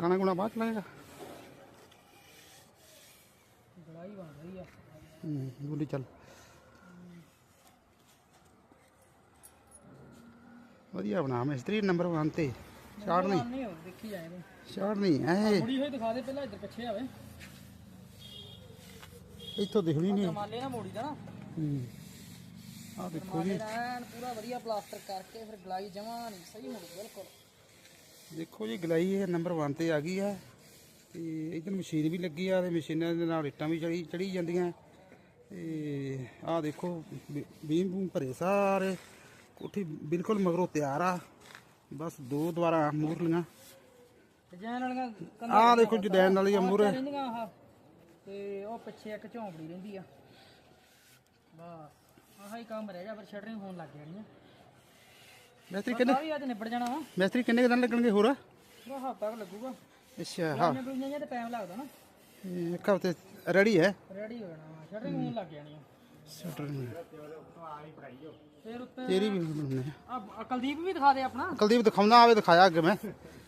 ਗਾਣਾ ਗੁਣਾ ਬਾਅਦ ਚ ਲਾਏਗਾ? ਗਲਾਈ ਬਣ ਰਹੀ ਆ। ਹੂੰ ਬੋਲੀ ਚੱਲ। ਵਧੀਆ ਬਣਾ ਮਿਸਤਰੀ ਨੰਬਰ 1 ਤੇ। ਛਾੜ ਨਹੀਂ। ਦੇਖੀ ਜਾਏ ਛਾੜ ਨਹੀਂ ਐ। ਮੁੜੀ ਹੋਈ ਦਿਖਾ ਦੇ ਪਹਿਲਾਂ ਇੱਧਰ ਪਿੱਛੇ ਆਵੇ। ਇੱਥੋਂ ਦਿਖਣੀ ਨਹੀਂ। ਕਮਾਲੇ ਨਾ ਮੋੜੀ ਦਾ ਨਾ। ਹੂੰ। ਆ ਦੇਖੋ ਐਨ ਪੂਰਾ ਵਧੀਆ ਪਲਾਸਟਰ ਕਰਕੇ ਫਿਰ ਗਲਾਈ ਜਮਾ ਨਹੀਂ ਸਹੀ ਮੁੜ ਬਿਲਕੁਲ। ਦੇਖੋ ਜੀ ਗਲਾਈ ਇਹ ਨੰਬਰ 1 ਤੇ ਆ ਗਈ ਆ ਤੇ ਇਧਰ ਮਸ਼ੀਨ ਵੀ ਲੱਗੀ ਆ ਤੇ ਮਸ਼ੀਨਾਂ ਦੇ ਨਾਲ ਇੱਟਾਂ ਵੀ ਚੜੀ ਚੜੀ ਜਾਂਦੀਆਂ। ਤੇ ਆ ਦੇਖੋ ਬੀਮ ਬੂਮ ਭਰੇ ਸਾਰੇ। ਕੋਠੀ ਬਿਲਕੁਲ ਮਗਰੋਂ ਤਿਆਰ ਆ। ਬਸ ਦੋ ਦੁਆਰਾ ਮੂਰਲੀਆਂ ਡਿਜ਼ਾਈਨ ਵਾਲੀਆਂ ਆ ਦੇਖੋ ਜਦੈਨ ਵਾਲੀ ਮੂਰੇ ਆਹ। ਤੇ ਉਹ ਪਿੱਛੇ ਇੱਕ ਝੌਂਪੜੀ ਰਹਿੰਦੀ ਆ। ਬਸ ਆਹ ਹੀ ਕੰਮ ਰਹਿ ਜਾ ਫਿਰ ਸ਼ਟਰਿੰਗ ਹੋਣ ਲੱਗ ਜਾਣੀ ਆ ਮਿਸਤਰੀ ਕਿੰਨੇ ਆ ਵੀ ਅੱਜ ਨਿਬੜ ਜਾਣਾ ਵਾ। ਮਿਸਤਰੀ ਕਿੰਨੇ ਕੁ ਦਿਨ ਲੱਗਣਗੇ ਹੋਰ? ਪੂਰਾ ਹਫ਼ਤਾ ਕੁ ਲੱਗੂਗਾ। ਅੱਛਾ ਹਾਂ। ਮੈਂ ਕੋਈ ਤੇ ਟਾਈਮ ਲੱਗਦਾ ਨਾ। ਇਹ ਇੱਕ ਹਫ਼ਤੇ ਰੈਡੀ ਹੈ। ਰੈਡੀ ਹੋ ਜਾਣਾ ਵਾ ਸ਼ਟਰਿੰਗ ਹੋਣ ਲੱਗ ਜਾਣੀ ਆ। ਸ਼ਟਰ ਫਿਰ ਉੱਤੇ ਤੇਰੀ ਵੀ ਬਣਨੇ ਆ। ਆ ਕੁਲਦੀਪ ਵੀ ਦਿਖਾ ਦੇ ਆਪਣਾ। ਕੁਲਦੀਪ ਦਿਖਾਉਂਦਾ ਆਵੇ ਦਿਖਾਇਆ ਅੱਗੇ ਮੈਂ।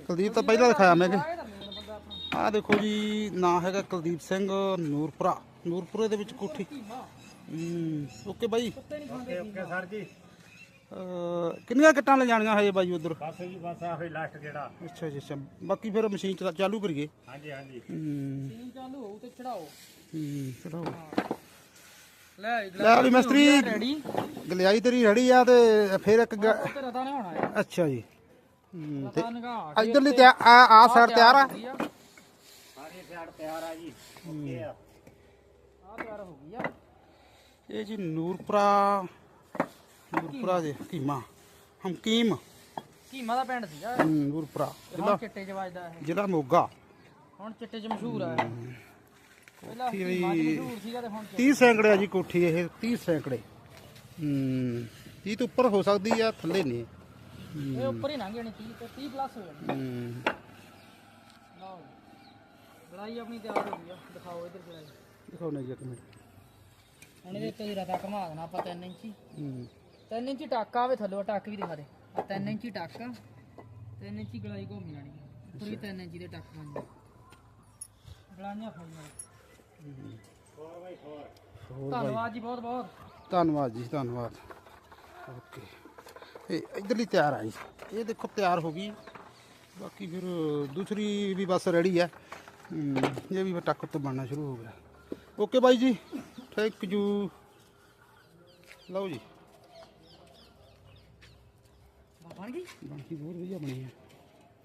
ਕੁਲਦੀਪ ਤਾਂ ਪਹਿਲਾਂ ਦਿਖਾਇਆ ਮੈਂ ਕਿ ਆਹ ਇਹਦਾ ਮੇਨ ਬੰਦਾ ਆਪਣਾ। ਆਹ ਦੇਖੋ ਜੀ ਨਾਂ ਹੈਗਾ ਕੁਲਦੀਪ ਸਿੰਘ ਨੂਰਪੁਰਾ। ਨੂਰਪੁਰੇ ਦੇ ਵਿੱਚ ਕੋਠੀ। ਓਕੇ ਬਾਈ। ਓਕੇ ਸਰ ਜੀ। ਅਹ ਕਿੰਨੀਆਂ ਕਿੱਟਾਂ ਲੈ ਜਾਣੀਆਂ ਹਜੇ ਬਾਈ ਉਧਰ? ਬਸ ਜੀ ਬਸ ਆਹੀ ਲਾਸਟ ਜਿਹੜਾ। ਅੱਛਾ ਜੀ ਅੱਛਾ। ਬਾਕੀ ਫਿਰ ਮਸ਼ੀਨ ਚਲਾ- ਚਾਲੂ ਕਰੀਏ। ਹਾਂਜੀ ਹਾਂਜੀ। ਹੂੰ। ਟੀਮ ਚਾਲੂ ਹੋਊ ਤੇ ਚੜਾਓ। ਹੂੰ ਚਲੋ ਲੈ ਲੈ ਵੀ ਮਿਸਤਰੀ। ਰੈਡੀ ਗਲਿਆਈ ਤੇਰੀ ਰੜੀ ਆ ਤੇ ਫਿਰ ਇੱਕ ਗ- ਰਤਾ ਨੇ ਹੋਣਾ ਹੈ ਅੱਛਾ ਜੀ। ਹੂੰ ਤੇ ਰਤਾ ਇਧਰਲੀ ਤੇ ਆ ਆ ਸਾਈਡ ਤਿਆਰ ਆ? ਸਾਰੀ ਸਾਈਡ ਤਿਆਰ ਆ ਜੀ। ਓਕੇ ਆ। ਆ ਤਿਆਰ ਹੋ ਗਈ ਆ। ਇਹ ਜੀ ਨੂਰਪੁਰਾ ਨੂਰਪੁਰਾ ਦੇ ਕੀਮਾ ਹਮਕੀਮ ਕੀਮਾ। ਦਾ ਪਿੰਡ ਸੀਗਾ। ਹੂੰ, ਨੂਰਪੁਰਾ। ਹੁਣ ਚਿੱਟੇ ਚ ਵੱਜਦਾ ਇਹ। ਜ਼ਿਲ੍ਹਾ ਮੋਗਾ। ਹੁਣ ਚਿੱਟੇ ਚ ਮਸ਼ਹੂਰ ਆ ਇਹ। ਪਹਿਲਾਂ ਕੀਮਾ ਚ ਮਸ਼ਹੂਰ ਸੀਗਾ ਤੇ ਹੁਣ 30 ਸੈਂਕੜੇ ਆ ਜੀ ਕੋਠੀ ਇਹ 30 ਸੈਂਕੜੇ। ਹੂੰ 30 ਤੋਂ ਉੱਪਰ ਹੋ ਸਕਦੀ ਆ ਥੱਲੇ ਨਹੀਂ। ਇਹ ਉੱਪਰ ਹੀ ਲੰਘ ਜਾਣੀ 30 ਤੇ 30 ਪਲੱਸ ਹੋ ਜਾਣੀ। ਹੂੰ ਲਓ ਗੜਾਈ ਆਪਣੀ ਤਿਆਰ ਹੋ ਗਈ ਆ। ਦਿਖਾਓ ਇਧਰ ਗੜਾਈ ਦਿਖਾਓ ਨਾ ਜੀ ਇੱਕ ਮਿੰਟ। ਹੁਣ ਇਹਦੇ ਉੱਤੇ ਦੀ ਰਤਾ ਘਮਾ ਦੇਣਾ ਆਪਾਂ 3 ਇੰਚੀ। ਹੂੰ 3 ਇੰਚੀ ਟਾਕਾ ਆਵੇ ਥੱਲੇ ਟੱਕ ਵੀ ਦਿਖਾ ਦੇ। 3 ਇੰਚੀ ਟਾਕਾ 3 ਇੰਚੀ ਗਲਾਈ ਘੁੰਮ ਜਾਣੀ ਆ। 3 ਇੰਚੀ ਦੇ ਟੱਕ ਬਣ ਗਲਾਈਆਂ ਫਾਈਆਂ ਹੋਰ ਧੰਨਵਾਦ ਜੀ ਬਹੁਤ ਬਹੁਤ। ਧੰਨਵਾਦ ਜੀ, ਧੰਨਵਾਦ। ਓਕੇ। ਇਹ ਇਧਰਲੀ ਤਿਆਰ ਆ ਜੀ। ਇਹ ਦੇਖੋ ਤਿਆਰ ਹੋ ਗਈ। ਬਾਕੀ ਫਿਰ ਦੂਸਰੀ ਵੀ ਬਸ ਰੈਡੀ ਹੈ ਇਹ ਵੀ ਟੱਕ ਤੋਂ ਬਣਨਾ ਸ਼ੁਰੂ ਹੋ ਗਿਆ। ਓਕੇ ਬਾਈ ਜੀ, ਥੈਂਕ ਯੂ। ਲਓ ਜੀ। ਬਣ ਗਈ? ਬਾਕੀ ਬਹੁਤ ਵਧੀਆ ਬਣੀ ਹੈ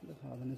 ਦਿਖਾ ਦਿੰਦੇ